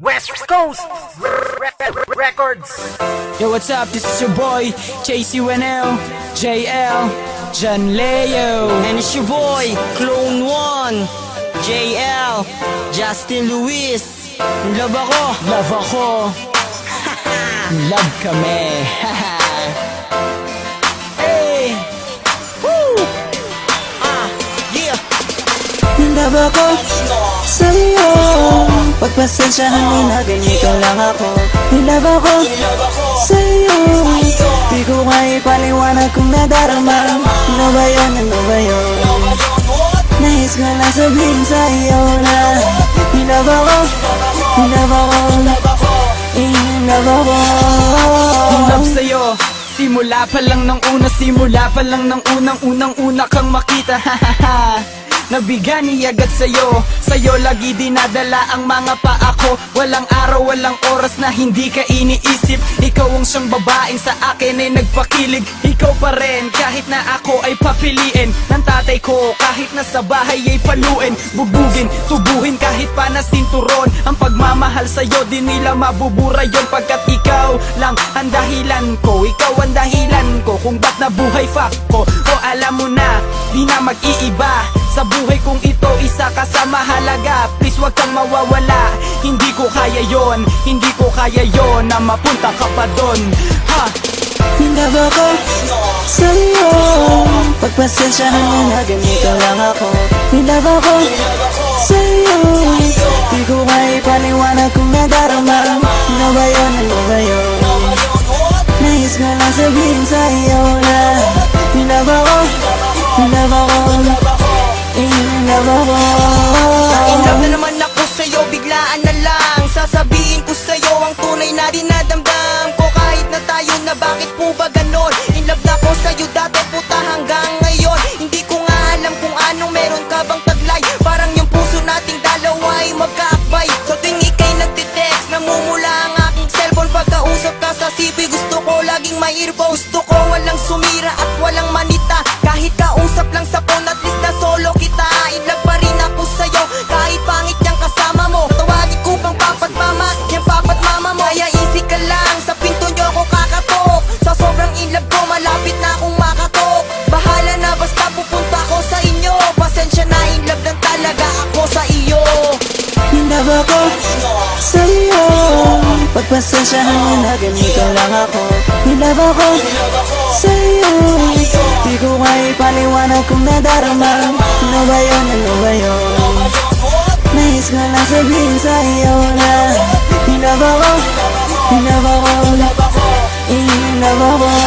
West Coast Re- Re- Records. Yo, what's up? This is your boy, JCUNL, JL, John Leo. And it's your boy, Clone One, JL, Justin Luis. Love ako. Love ako. Love kami. hey! Pagpasensyahan mo na ganito lang ako. Love ako. Sa'yo. Di ko kaya ipaliwanag kung nadarama. Ano ba yun, ano ba yun Nais ko lang sabihin sa'yo na Love ako, love ako. In love ako. Love sa'yo Simula pa lang ng una, simula pa lang ng unang unang una kang makita. Hahaha Nabigani agad sa'yo. Sa'yo lagi dinadala ang mga paa ko Walang araw, walang oras na hindi ka iniisip. Ikaw ang siyang babaeng sa akin ay nagpakilig. Ikaw pa rin kahit na ako ay papiliin. Ng tatay ko kahit na sa bahay ay paluin. Bubugin, tubuhin kahit pa na sinturon. Ang pagmamahal sa'yo di nila mabubura yon Pagkat ikaw lang ang dahilan ko. Ikaw ang dahilan ko kung ba't nabuhay fuck ko. O alam mo na, di na mag-iiba. Sa buhay kong ito, isa ka sa mahalaga. Please wag kang mawawala. Hindi ko kaya yon, hindi ko kaya yon Na mapunta ka pa doon Ha? Love ako sa'yo. Pagpasensyahan mo na ganito lang ako. Love ako sa'yo. Di ko kaya ipaliwanag kung nadarama. Ano ba yun, ano ba yun Love na naman ako sa'yo, biglaan lang. Sasabihin ko sa'yo ang tunay na dinadamdam ko. Kahit na tayo na bakit po ba ganon? In love na ako sa'yo dati puta hanggang ngayon. Hindi ko alam kung anong meron ka bang taglay. Parang yung puso nating dalawa ay magkaakbay. Sa tuwing ikay nagtitext, namumula ang aking cellphone. Pagkausap ka sa CP, gusto ko laging may earphone Gusto ko walang ako. Sa'yo Pagpasensyahan mo na ganito lang ako. Love ako. Sa'yo Di ko kaya ipaliwanag kung nadarama. Ano ba yun, ano ba yun Nais ko lang sabihin sa'yo na Love ako, love ako. In love ako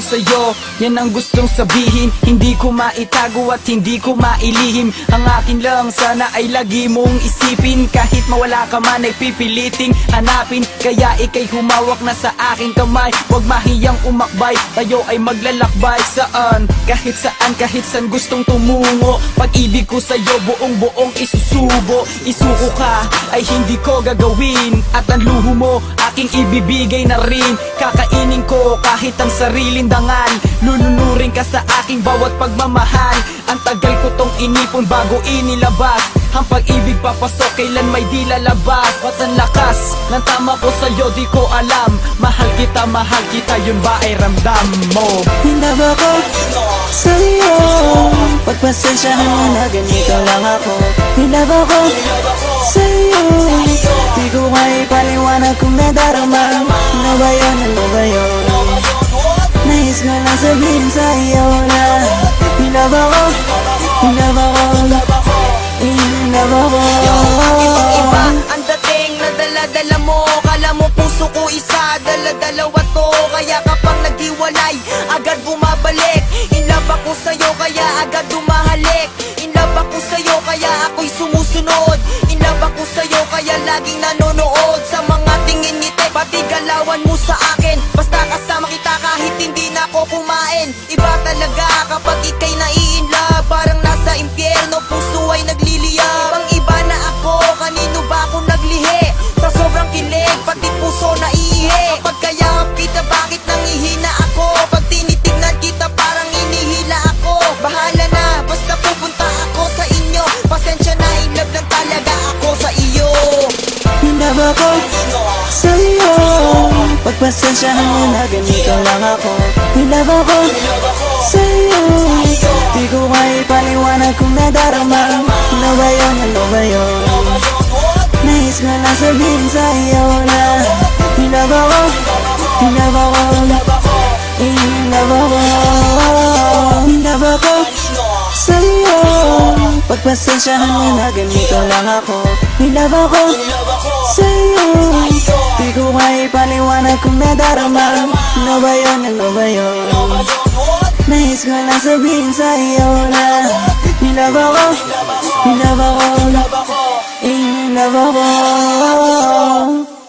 sa'yo, yan ang gustong sabihin. Hindi ko maitago at hindi ko mailihim. Ang akin lang sana ay lagi mong isipin. Kahit mawala ka man ay pipiliting hanapin. Kaya ikay humawak na sa aking kamay. Huwag mahiyang umakbay, tayo ay maglalakbay. Saan, kahit saan, kahit saan gustong tumungo. Pag-ibig ko sa'yo buong buong isusubo. Isuko ka ay hindi ko gagawin. At ang luho mo aking ibibigay na rin. Kakainin ko kahit ang sariling dangal Lulunurin ka sa aking bawat pagmamahal. Ang tagal ko tong inipon bago inilabas. Ang pag-ibig papasok kailan may di lalabas. Ba't ang lakas ng tama ko sa'yo di ko alam. Mahal kita, mahal kita, yun ba ay ramdam mo? Love ako? Sa'yo. Pagpasensyahan mo na ganito lang ako. Love ako? Sa'yo sa'yo na Love ako, love ako In love ako Ibang iba ang dating na dala-dala mo. Kala mo puso ko isa, dala-dalawa to. Kaya kapag naghiwalay, agad bumabalik. In love ako sa'yo, kaya agad dumahalik. In love ako sa'yo, kaya ako'y sumusunod. In love ako sa'yo, kaya laging nanonood. Sa mga tingin ngiti, pati galawan mo sa akin Pagpasensyahan mo na ganito lang ako. Love ako. Sa'yo. Di ko kaya ipaliwanag kung nadarama. Ano ba yun, ano ba yun Nais ko lang sabihin sa'yo na Pagpasensyahan mo na ganito lang ako. In love ako sa'yo. Di ko kaya ipaliwanag kung nadarama Ano ba yun, ano ba yun Nais ko lang sabihin sa'yo na In love ako, in love ako. In love ako